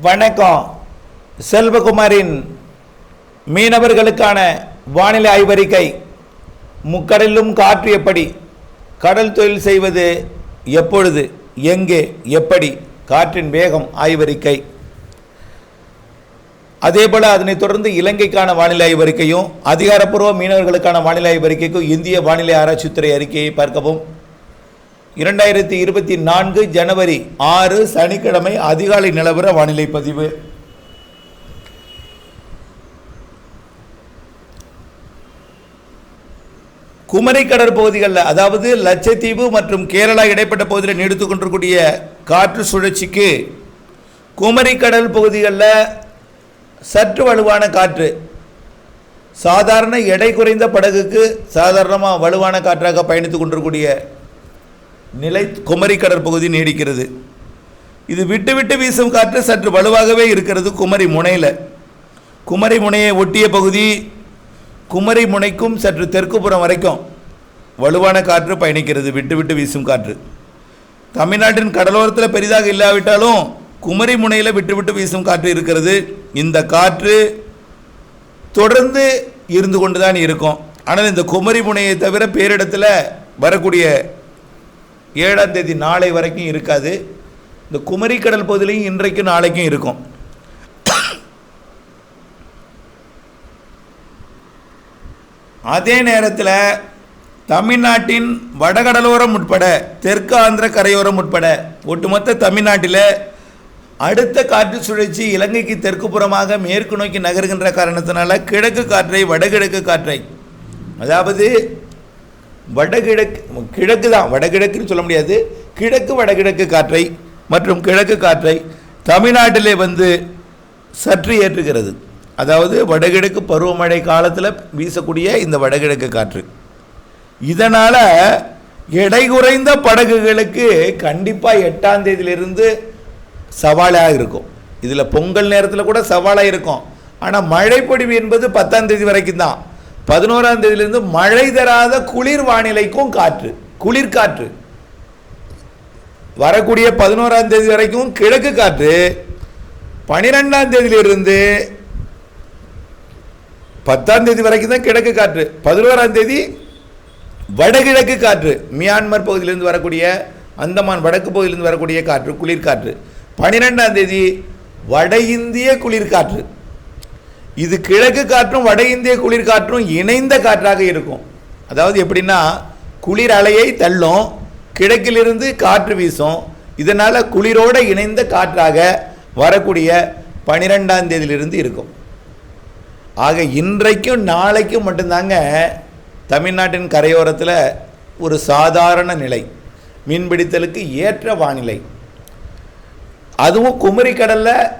வணக்கம். செல்வகுமாரின் மீனவர்களுக்கான வானிலை ஆய்வறிக்கை. முக்கடலிலும் காற்று எப்படி கடல் தொழில் செய்வது எப்பொழுது எங்கே எப்படி? காற்றின் வேகம் ஆய்வறிக்கை. அதேபோல் அதனைத் தொடர்ந்து இலங்கைக்கான வானிலை ஆய்வறிக்கையும் அதிகாரப்பூர்வ மீனவர்களுக்கான வானிலை ஆய்வறிக்கைக்கும் இந்திய வானிலை ஆராய்ச்சித்துறை அறிக்கையை பார்க்கவும். இரண்டாயிரத்தி இருபத்தி நான்கு ஜனவரி ஆறு சனிக்கிழமை அதிகாலை நிலவர வானிலை பதிவு. குமரி கடற்பகுதிகளில் அதாவது லட்சத்தீவு மற்றும் கேரளா இடைப்பட்ட பகுதியில் நீடித்து கொண்டிருக்கூடிய காற்று சுழற்சிக்கு குமரி கடல் பகுதிகளில் சற்று வலுவான காற்று. சாதாரண எடை குறைந்த படகுக்கு சாதாரணமாக வலுவான காற்றாக பயணித்து கொண்டிருக்கூடிய நிலை குமரி கடற்பகுதி நீடிக்கிறது. இது விட்டு விட்டு வீசும் காற்று சற்று வலுவாகவே இருக்கிறது குமரி முனையில். குமரி முனையை ஒட்டிய பகுதி குமரி முனைக்கும் சற்று தெற்குப்புறம் வரைக்கும் வலுவான காற்று பயணிக்கிறது விட்டு விட்டு வீசும் காற்று. தமிழ்நாட்டின் கடலோரத்தில் பெரிதாக இல்லாவிட்டாலும் குமரி முனையில் விட்டு விட்டு வீசும் காற்று இருக்கிறது. இந்த காற்று தொடர்ந்து இருந்து கொண்டு தான் இருக்கும். ஆனால் இந்த குமரி முனையை தவிர பேரிடத்தில் வரக்கூடிய ஏழாம் தேதி நாளை வரைக்கும் இருக்காது. இந்த குமரி கடல் பகுதியிலையும் இன்றைக்கும் நாளைக்கும் இருக்கும். அதே நேரத்தில் தமிழ்நாட்டின் வடகடலோரம் உட்பட தெற்கு ஆந்திர கரையோரம் உட்பட ஒட்டுமொத்த தமிழ்நாட்டில் அடுத்த காற்று சுழற்சி இலங்கைக்கு தெற்கு புறமாக மேற்கு நோக்கி நகர்கின்ற காரணத்தினால கிழக்கு காற்றை வடகிழக்கு காற்றை அதாவது வடகிழக்கு கிழக்கு தான். வடகிழக்குன்னு சொல்ல முடியாது. கிழக்கு வடகிழக்கு காற்றை மற்றும் கிழக்கு காற்றை தமிழ்நாட்டிலே வந்து சற்று ஏற்றுகிறது. அதாவது வடகிழக்கு பருவமழை காலத்தில் வீசக்கூடிய இந்த வடகிழக்கு காற்று. இதனால் எடை குறைந்த படகுகளுக்கு கண்டிப்பாக எட்டாம் தேதியிலிருந்து சவாலாக இருக்கும். இதில் பொங்கல் நேரத்தில் கூட சவாலாக இருக்கும். ஆனால் மழைப்பொடிவு என்பது பத்தாம் தேதி வரைக்கும் தான். பதினோராம் தேதியிலிருந்து மழை தராத குளிர் வானிலைக்கும் காற்று குளிர் காற்று. வரக்கூடிய பதினோராம் தேதி வரைக்கும் கிழக்கு காற்று. பனிரெண்டாம் தேதியிலிருந்து பத்தாம் தேதி வரைக்கும் தான் கிழக்கு காற்று. பதினோராம் தேதி வடகிழக்கு காற்று. மியான்மர் பகுதியிலிருந்து வரக்கூடிய அந்தமான் வடக்கு பகுதியிலிருந்து வரக்கூடிய காற்று குளிர்காற்று பனிரெண்டாம் தேதி வட இந்திய குளிர்காற்று இது கிழக்கு காற்றும் வட இந்திய குளிர் காற்றும் இணைந்த காற்றாக இருக்கும். அதாவது எப்படின்னா குளிர் அலையை தள்ளும் கிழக்கிலிருந்து காற்று வீசும் இதனால் குளிரோடு இணைந்த காற்றாக வரக்கூடிய பனிரெண்டாம் தேதியிலிருந்து இருக்கும். ஆக இன்றைக்கும் நாளைக்கும் மட்டும்தாங்க தமிழ்நாட்டின் கரையோரத்தில் ஒரு சாதாரண நிலை மீன்பிடித்தலுக்கு ஏற்ற வானிலை. அதுவும் குமரி கடலில்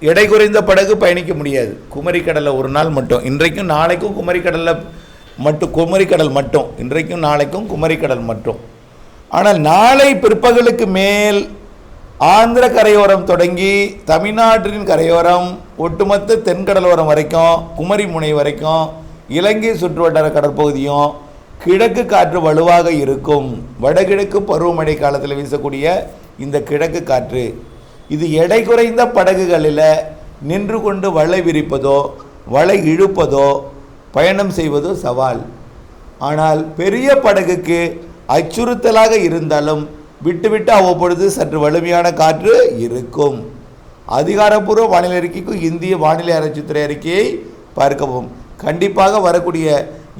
எடை குறைந்த படகு பயணிக்க முடியாது. குமரி கடலில் ஒரு நாள் மட்டும். இன்றைக்கும் நாளைக்கும் குமரி கடலில் மட்டும் குமரி கடல் மட்டும். இன்றைக்கும் நாளைக்கும் குமரி கடல் மட்டும். ஆனால் நாளை பிற்பகலுக்கு மேல் ஆந்திர கரையோரம் தொடங்கி தமிழ்நாட்டின் கரையோரம் ஒட்டுமொத்த தென்கடலோரம் வரைக்கும் குமரி முனை வரைக்கும் இலங்கை சுற்றுவட்டார கடற்பகுதியும் கிழக்கு காற்று வலுவாக இருக்கும். வடகிழக்கு பருவமழை காலத்தில் வீசக்கூடிய இந்த கிழக்கு காற்று. இது எடை குறைந்த படகுகளில் நின்று கொண்டு வலை விரிப்பதோ வலை இழுப்பதோ பயணம் செய்வதோ சவால். ஆனால் பெரிய படகுக்கு அச்சுறுத்தலாக இருந்தாலும் விட்டுவிட்டு அவ்வப்பொழுது சற்று வலிமையான காற்று இருக்கும். அதிகாரப்பூர்வ வானிலை அறிக்கைக்கும் இந்திய வானிலை ஆராய்ச்சித்துறை அறிக்கையை பார்க்கவும். கண்டிப்பாக வரக்கூடிய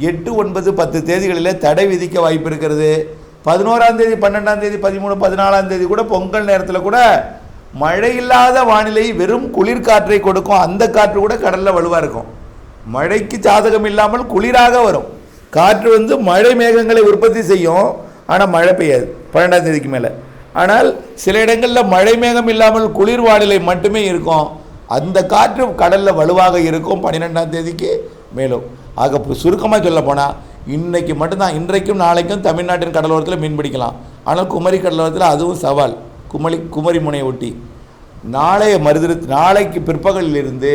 எட்டு ஒன்பது பத்து தேதிகளில் தடை விதிக்க வாய்ப்பு இருக்கிறது. பதினோராம் தேதி பன்னெண்டாம் தேதி பதிமூணு பதினாலாம் தேதி கூட பொங்கல் நேரத்தில் கூட மழை இல்லாத வானிலை வெறும் குளிர்காற்றை கொடுக்கும். அந்த காற்று கூட கடலில் வலுவாக இருக்கும். மழைக்கு சாதகம் இல்லாமல் குளிராக வரும். காற்று வந்து மழை மேகங்களை உற்பத்தி செய்யும். ஆனால் மழை பெய்யாது. பன்னெண்டாம் தேதிக்கு மேலே. ஆனால் சில இடங்களில் மழை மேகம் இல்லாமல் குளிர் வானிலை மட்டுமே இருக்கும். அந்த காற்று கடலில் வலுவாக இருக்கும் பன்னிரெண்டாம் தேதிக்கு மேலும். ஆக சுருக்கமாக சொல்ல போனால் இன்றைக்கு மட்டும்தான் இன்றைக்கும் நாளைக்கும் தமிழ்நாட்டின் கடலோரத்தில் மீன் பிடிக்கலாம். ஆனால் குமரி கடலோரத்தில் அதுவும் சவால். குமலி குமரிமுனை ஒட்டி. நாளைய மறுதிரு நாளைக்கு பிற்பகலில் இருந்து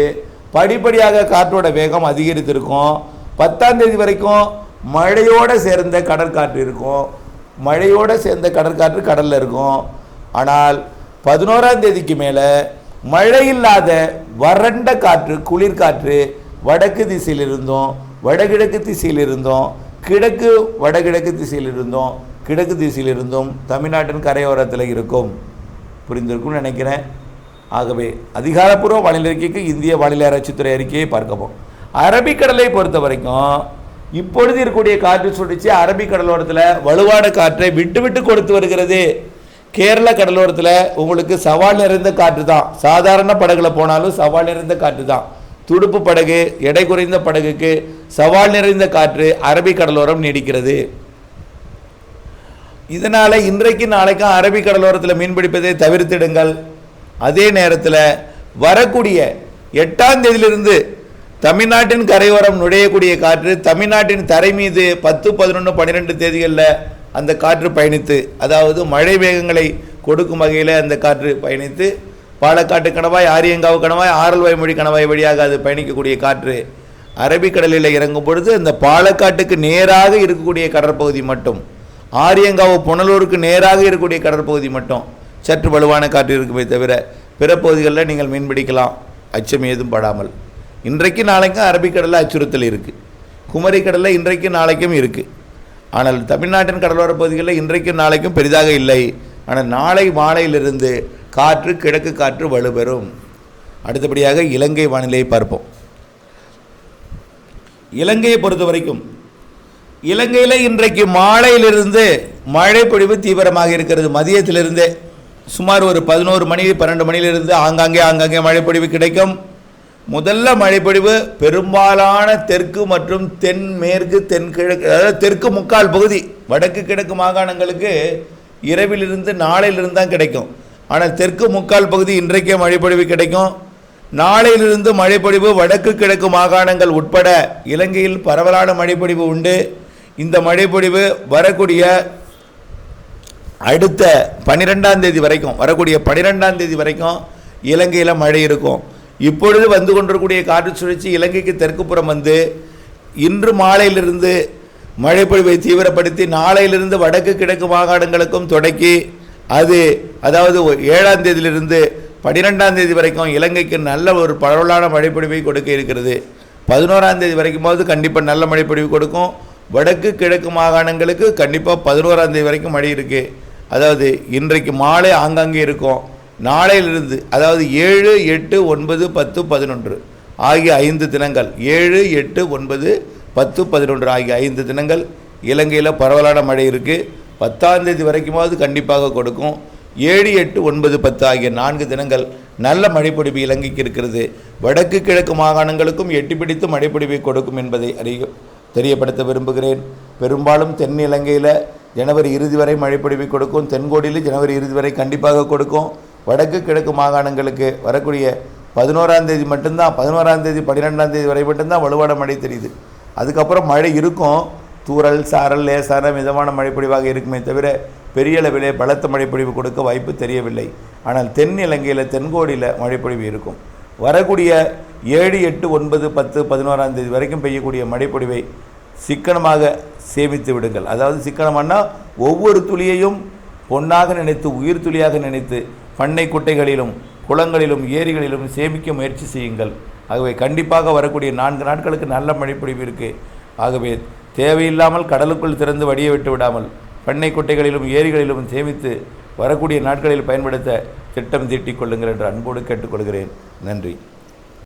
படிப்படியாக காற்றோட வேகம் அதிகரித்திருக்கும். பத்தாம் தேதி வரைக்கும் மழையோடு சேர்ந்த கடற்காற்று இருக்கும். மழையோடு சேர்ந்த கடற்காற்று கடலில் இருக்கும். ஆனால் பதினோராம் தேதிக்கு மேலே மழை இல்லாத வறண்ட காற்று குளிர்காற்று வடக்கு திசையில் இருந்தோம் வடகிழக்கு திசையில் இருந்தோம் கிழக்கு வடகிழக்கு திசையில் இருந்தோம் கிழக்கு திசையில் இருந்தும் தமிழ்நாட்டின் கரையோரத்தில் இருக்கும். புரிந்திருக்கும்னு நினைக்கிறேன். ஆகவே அதிகாரப்பூர்வ வானிலை அறிக்கைக்கு இந்திய வானிலை ஆராய்ச்சித்துறை அறிக்கையை பார்க்கவும் அரபிக்கடலை பொறுத்த வரைக்கும் இப்பொழுது இருக்கக்கூடிய காற்று சுழற்சி அரபிக்கடலோரத்தில் வலுவான காற்றை விட்டு விட்டு கொடுத்து வருகிறது. கேரள கடலோரத்தில் உங்களுக்கு சவால் நிறைந்த காற்று தான். சாதாரண படகுல போனாலும் சவால் நிறைந்த காற்று தான். துடுப்பு படகு எடை குறைந்த படகுக்கு சவால் நிறைந்த காற்று அரபிக்கடலோரம் நீடிக்கிறது. இதனால் இன்றைக்கு நாளைக்கும் அரபிக் கடலோரத்தில் மீன்பிடிப்பதை தவிர்த்திடுங்கள். அதே நேரத்தில் வரக்கூடிய எட்டாம் தேதியிலிருந்து தமிழ்நாட்டின் கரையோரம் நுழையக்கூடிய காற்று தமிழ்நாட்டின் தரை மீது பத்து பதினொன்று பன்னிரெண்டு தேதிகளில் அந்த காற்று பயணித்து அதாவது மழை வேகங்களை கொடுக்கும் வகையில் அந்த காற்று பயணித்து பாலக்காட்டு கணவாய் ஆரியங்காவு கணவாய் ஆரல்வாய் மொழி கணவாய் வழியாக அது பயணிக்கக்கூடிய காற்று அரபிக்கடலில் இறங்கும் பொழுது அந்த பாலக்காட்டுக்கு நேராக இருக்கக்கூடிய கடற்பகுதி மட்டும். ஆரியங்காவு புனலூருக்கு நேராக இருக்கக்கூடிய கடற்பகுதி மட்டும். சற்று வலுவான காற்று இருக்குமே தவிர பிற பகுதிகளில் நீங்கள் மீன் பிடிக்கலாம். அச்சம் ஏதும் படாமல். இன்றைக்கு நாளைக்கும் அரபிக்கடலில் அச்சுறுத்தல் இருக்குது குமரிக்கடலில் இன்றைக்கு நாளைக்கும் இருக்குது ஆனால் தமிழ்நாட்டின் கடலோர பகுதிகளில் இன்றைக்கும் நாளைக்கும் பெரிதாக இல்லை. ஆனால் நாளை மாலையிலிருந்து காற்று கிழக்கு காற்று வலுப்பெறும். அடுத்தபடியாக இலங்கை வானிலையை பார்ப்போம். இலங்கையை பொறுத்த வரைக்கும் இலங்கையில் இன்றைக்கு மாலையிலிருந்து மழை பொழிவு தீவிரமாக இருக்கிறது. மதியத்திலிருந்தே சுமார் ஒரு பதினோரு மணி பன்னெண்டு மணியிலிருந்து ஆங்காங்கே ஆங்காங்கே மழைப்பொழிவு கிடைக்கும். முதல்ல மழைப்பொழிவு பெரும்பாலான தெற்கு மற்றும் தென்மேற்கு தென்கிழக்கு அதாவது தெற்கு முக்கால் பகுதி வடக்கு கிழக்கு மாகாணங்களுக்கு இரவிலிருந்து நாளையிலிருந்து தான் கிடைக்கும். ஆனால் தெற்கு முக்கால் பகுதி இன்றைக்கே மழைப்பொழிவு கிடைக்கும். நாளையிலிருந்து மழைப்பொழிவு வடக்கு கிழக்கு மாகாணங்கள் உட்பட இலங்கையில் பரவலான மழைப்பொழிவு உண்டு. இந்த மழைப்பொழிவு வரக்கூடிய அடுத்த பன்னிரெண்டாம் தேதி வரைக்கும் வரக்கூடிய பன்னிரெண்டாம் தேதி வரைக்கும் இலங்கையில் மழை இருக்கும். இப்பொழுது வந்து கொண்டிருக்கூடிய காற்று சுழற்சி இலங்கைக்கு தெற்குப்புறம் வந்து இன்று மாலையிலிருந்து மழைப்பொழிவை தீவிரப்படுத்தி நாளையிலிருந்து வடக்கு கிழக்கு மாகாணங்களுக்கும் தொடக்கி அது அதாவது ஏழாம் தேதியிலிருந்து பன்னிரெண்டாம் தேதி வரைக்கும் இலங்கைக்கு நல்ல ஒரு பரவலான மழைப்பொழிவை கொடுக்க இருக்கிறது. பதினோராம் தேதி வரைக்கும் போது கண்டிப்பாக நல்ல மழைப்பொழிவு கொடுக்கும். வடக்கு கிழக்கு மாகாணங்களுக்கு கண்டிப்பாக பதினோராம் தேதி வரைக்கும் மழை இருக்குது அதாவது இன்றைக்கு மாலை ஆங்காங்கே இருக்கும். நாளையிலிருந்து அதாவது ஏழு எட்டு ஒன்பது பத்து பதினொன்று ஆகிய ஐந்து தினங்கள். ஏழு எட்டு ஒன்பது பத்து பதினொன்று ஆகிய ஐந்து தினங்கள் இலங்கையில் பரவலான மழை இருக்குது பத்தாம் தேதி வரைக்குமாவது கண்டிப்பாக கொடுக்கும். ஏழு எட்டு ஒன்பது பத்து ஆகிய நான்கு தினங்கள் நல்ல மழைப்பொழிவு இலங்கைக்கு இருக்கிறது. வடக்கு கிழக்கு மாகாணங்களுக்கும் எட்டி பிடித்து மழைப்பொழிவை கொடுக்கும் என்பதை அறிய தெரியப்படுத்த விரும்புகிறேன். பெரும்பாலும் தென் இலங்கையில் ஜனவரி இறுதி வரை மழைப்பொழிவை கொடுக்கும். தென்கோடியில் ஜனவரி இறுதி வரை கண்டிப்பாக கொடுக்கும். வடக்கு கிழக்கு மாகாணங்களுக்கு வரக்கூடிய பதினோராம் தேதி மட்டும்தான் பதினோராம் தேதி பன்னிரெண்டாம் தேதி வரை மட்டும்தான் வலுவான மழை தெரியுது. அதுக்கப்புறம் மழை இருக்கும். தூறல் சாரல் லேசான மிதமான மழைப்பொழிவாக இருக்குமே தவிர பெரிய அளவிலே பலத்த மழைப்பொழிவு கொடுக்க வாய்ப்பு தெரியவில்லை. ஆனால் தென் இலங்கையில் தென்கோடியில் மழைப்பொழிவு இருக்கும். வரக்கூடிய ஏழு எட்டு ஒன்பது பத்து பதினோராம் தேதி வரைக்கும் பெய்யக்கூடிய மழைப்பொழிவை சிக்கனமாக சேமித்து விடுங்கள். அதாவது சிக்கனமானா ஒவ்வொரு துளியையும் பொன்னாக நினைத்து உயிர் துளியாக நினைத்து பண்ணை குட்டைகளிலும் குளங்களிலும் ஏரிகளிலும் சேமிக்க முயற்சி செய்யுங்கள். ஆகவே கண்டிப்பாக வரக்கூடிய நான்கு நாட்களுக்கு நல்ல மழைப்பொழிவு இருக்குது ஆகவே தேவையில்லாமல் கடலுக்குள் திறந்து வடிய விட்டு விடாமல் பண்ணை குட்டைகளிலும் ஏரிகளிலும் சேமித்து வரக்கூடிய நாட்களில் பயன்படுத்த திட்டம் தீட்டிக் கொள்ளுங்கள் என்று அன்போடு கேட்டுக்கொள்கிறேன். நன்றி.